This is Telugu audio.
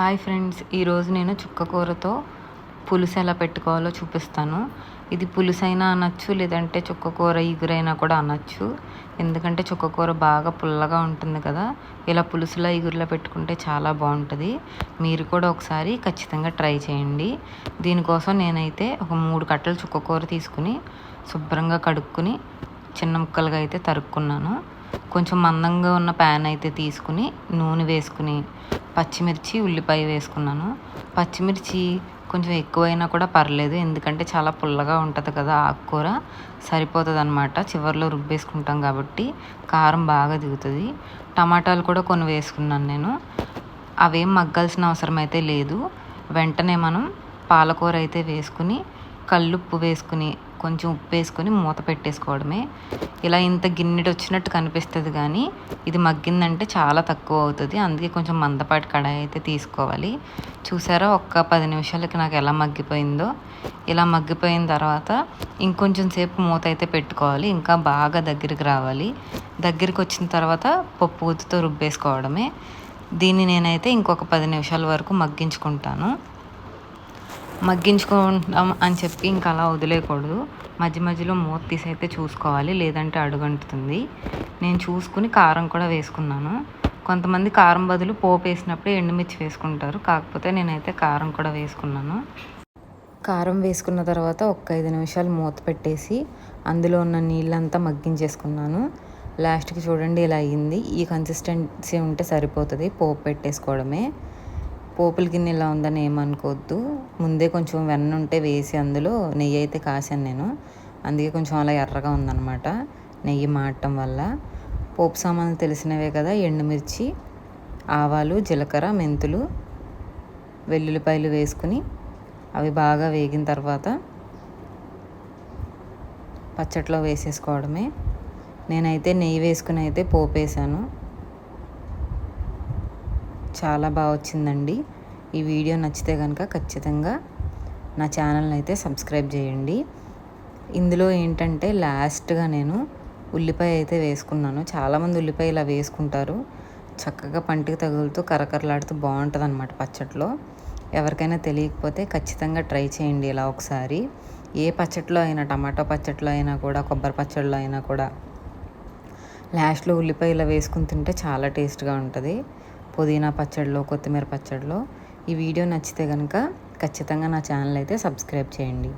హాయ్ ఫ్రెండ్స్ ఈరోజు నేను చుక్క కూరతో పులుసు ఎలా పెట్టుకోవాలో చూపిస్తాను. ఇది పులుసైనా అనొచ్చు లేదంటే చుక్క కూర ఇగురైనా కూడా అనొచ్చు. ఎందుకంటే చుక్క కూర బాగా పుల్లగా ఉంటుంది కదా ఇలా పులుసులా ఇగురులా పెట్టుకుంటే చాలా బాగుంటుంది. మీరు కూడా ఒకసారి ఖచ్చితంగా ట్రై చేయండి. దీనికోసం నేనైతే ఒక మూడు కట్టలు చుక్కకూర తీసుకుని శుభ్రంగా కడుక్కుని చిన్న ముక్కలుగా అయితే తరుక్కున్నాను. కొంచెం మందంగా ఉన్న ప్యాన్ అయితే తీసుకుని నూనె వేసుకుని పచ్చిమిర్చి ఉల్లిపాయ వేసుకున్నాను. పచ్చిమిర్చి కొంచెం ఎక్కువైనా కూడా పర్లేదు. ఎందుకంటే చాలా పుల్లగా ఉంటుంది కదా ఆకుకూర. సరిపోతుంది అనమాట చివరిలో రుబ్బేసుకుంటాం కాబట్టి కారం బాగా దిగుతుంది. టమాటాలు కూడా కొన్ని వేసుకున్నాను నేను. అవేం మగ్గాల్సిన అవసరం అయితే లేదు. వెంటనే మనం పాలకూర అయితే వేసుకుని కల్లుప్పు వేసుకుని కొంచెం ఉప్పు వేసుకొని మూత పెట్టేసుకోవడమే. ఇలా ఇంత గిన్నెడు వచ్చినట్టు కనిపిస్తుంది కానీ ఇది మగ్గిందంటే చాలా తక్కువ అవుతుంది అందుకే కొంచెం మందపాటి కడాయి అయితే తీసుకోవాలి. చూసారా ఒక్క పది నిమిషాలకి నాకు ఎలా మగ్గిపోయిందో. ఇలా మగ్గిపోయిన తర్వాత ఇంకొంచెం సేపు మూత అయితే పెట్టుకోవాలి. ఇంకా బాగా దగ్గరికి రావాలి. దగ్గరికి వచ్చిన తర్వాత పప్పు గుత్తుతో రుబ్బేసుకోవడమే. దీన్ని నేనైతే ఇంకొక పది నిమిషాల వరకు మగ్గించుకుంటాను. మగ్గించుకుంటాం అని చెప్పి ఇంకా అలా వదిలేయకూడదు. మధ్య మధ్యలో మూత తీసి అయితే చూసుకోవాలి లేదంటే అడుగంటుతుంది. నేను చూసుకుని కారం కూడా వేసుకున్నాను. కొంతమంది కారం బదులు పోపు వేసినప్పుడు ఎండుమిర్చి వేసుకుంటారు. కాకపోతే నేనైతే కారం కూడా వేసుకున్నాను. కారం వేసుకున్న తర్వాత ఒక్క ఐదు నిమిషాలు మూత పెట్టేసి అందులో ఉన్న నీళ్ళంతా మగ్గించేసుకున్నాను. లాస్ట్కి చూడండి ఇలా అయ్యింది ఈ కన్సిస్టెన్సీ ఉంటే సరిపోతుంది. పోపు పెట్టేసుకోవడమే. పోపుల గిన్నె ఇలా ఉందని ఏమనుకోవద్దు. ముందే కొంచెం వెన్న ఉంటే వేసి అందులో నెయ్యి అయితే కాశాను నేను. అందుకే కొంచెం అలా ఎర్రగా ఉందన్నమాట. నెయ్యి మాడటం వల్ల. పోపు సామాన్లు తెలిసినవే కదా ఎండుమిర్చి ఆవాలు జీలకర్ర మెంతులు వెల్లుల్లిపాయలు వేసుకుని అవి బాగా వేగిన తర్వాత పచ్చట్లో వేసేసుకోవడమే. నేనైతే నెయ్యి వేసుకుని అయితే పోపు వేసాను. చాలా బాగా వచ్చిందండి. ఈ వీడియో నచ్చితే కనుక ఖచ్చితంగా నా ఛానల్ని అయితే సబ్స్క్రైబ్ చేయండి. ఇందులో ఏంటంటే లాస్ట్గా నేను ఉల్లిపాయ అయితే వేసుకున్నాను. చాలామంది ఉల్లిపాయ ఇలా వేసుకుంటారు. చక్కగా పంటికి తగులుతూ కరకరలాడుతూ బాగుంటుంది అనమాట పచ్చట్లో. ఎవరికైనా తెలియకపోతే ఖచ్చితంగా ట్రై చేయండి ఇలా ఒకసారి. ఏ పచ్చట్లో అయినా టమాటో పచ్చట్లో అయినా కూడా కొబ్బరి పచ్చడిలో అయినా కూడా లాస్ట్లో ఉల్లిపాయ ఇలా వేసుకుని తింటే చాలా టేస్ట్గా ఉంటుంది. పుదీనా పచ్చడిలో కొత్తిమీర పచ్చడిలో ఈ వీడియో నచ్చితే కనుక ఖచ్చితంగా నా ఛానల్ అయితే సబ్స్క్రైబ్ చేయండి.